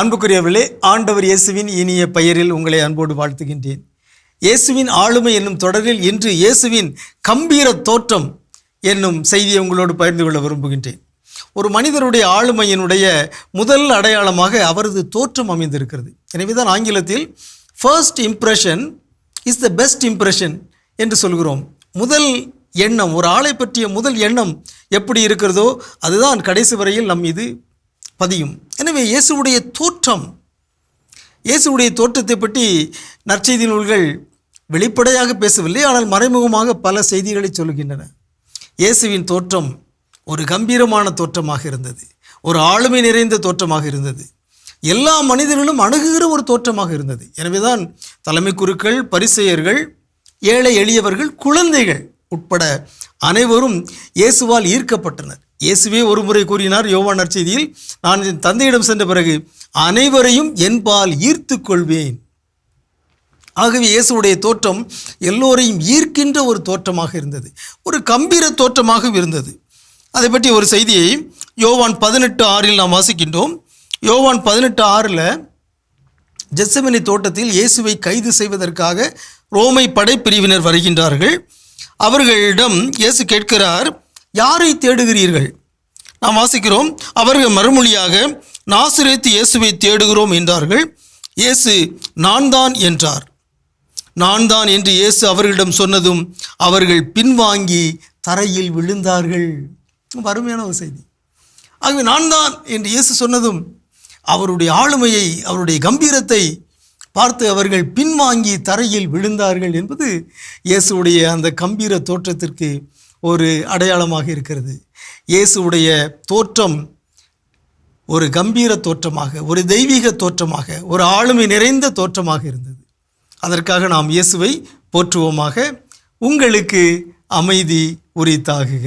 அன்புக்குரியவர்களே ஆண்டவர் இயேசுவின் இனிய பெயரில் உங்களை அன்போடு வாழ்த்துகின்றேன். இயேசுவின் ஆளுமை என்னும் தொடரில் இன்று இயேசுவின் கம்பீர தோற்றம் என்னும் செய்தியை உங்களோடு பகிர்ந்து கொள்ள விரும்புகின்றேன். ஒரு மனிதருடைய ஆளுமையினுடைய முதல் அடையாளமாக அவரது தோற்றம் அமைந்திருக்கிறது. எனவே தான் ஆங்கிலத்தில் first impression is the best impression என்று சொல்கிறோம். முதல் எண்ணம் ஒரு ஆளை பற்றிய முதல் எண்ணம் எப்படி இருக்கிறதோ அதுதான் கடைசி வரையில் நம் இது பதியும். எனவே இயேசுவுடைய தோற்றம் இயேசுவுடைய தோற்றத்தை பற்றி நற்செய்தி நூல்கள் வெளிப்படையாக பேசவில்லை ஆனால் மறைமுகமாக பல செய்திகளை சொல்கின்றன. இயேசுவின் தோற்றம் ஒரு கம்பீரமான தோற்றமாக இருந்தது ஒரு ஆளுமை நிறைந்த தோற்றமாக இருந்தது. எல்லா மனிதர்களும் அணுகுகிற ஒரு தோற்றமாக இருந்தது. எனவேதான் தலைமை குருக்கள் பரிசெயர்கள் ஏழை எளியவர்கள் குழந்தைகள் உட்பட அனைவரும் இயேசுவால் ஈர்க்கப்பட்டனர். இயேசுவே ஒரு முறை கூறினார் யோவான் நற்செய்தியில் நான் என் தந்தையிடம் சென்ற பிறகு அனைவரையும் என்பால் ஈர்த்து கொள்வேன். ஆகவே இயேசுடைய தோற்றம் எல்லோரையும் ஈர்க்கின்ற ஒரு தோற்றமாக இருந்தது. ஒரு கம்பீர தோற்றமாக இருந்தது. அதை பற்றி ஒரு செய்தியை யோவான் பதினெட்டு ஆறில் நாம் வாசிக்கின்றோம். யோவான் பதினெட்டு ஆறில் ஜெசமனி தோட்டத்தில் இயேசுவை கைது செய்வதற்காக ரோமை படைப்பிரிவினர் வருகின்றார்கள். அவர்களிடம் இயேசு கேட்கிறார் யாரை தேடுகிறீர்கள்? நாம் வாசிக்கிறோம் அவர்கள் மறுமொழியாக நாசிரேத்து இயேசுவை தேடுகிறோம் என்றார்கள். இயேசு நான் தான் என்றார். நான் தான் என்று இயேசு அவர்களிடம் சொன்னதும் அவர்கள் பின்வாங்கி தரையில் விழுந்தார்கள். வறுமையான அருமையான ஒரு செய்தி. ஆகவே நான் தான் என்று இயேசு சொன்னதும் அவருடைய ஆளுமையை அவருடைய கம்பீரத்தை பார்த்து அவர்கள் பின்வாங்கி தரையில் விழுந்தார்கள் என்பது இயேசுடைய அந்த கம்பீர தோற்றத்திற்கு ஒரு அடையாளமாக இருக்கிறது. இயேசுவுடைய தோற்றம் ஒரு கம்பீர தோற்றமாக ஒரு தெய்வீக தோற்றமாக ஒரு ஆளுமை நிறைந்த தோற்றமாக இருந்தது. அதற்காக நாம் இயேசுவை போற்றுவோமாக. உங்களுக்கு அமைதி உரித்தாகுக.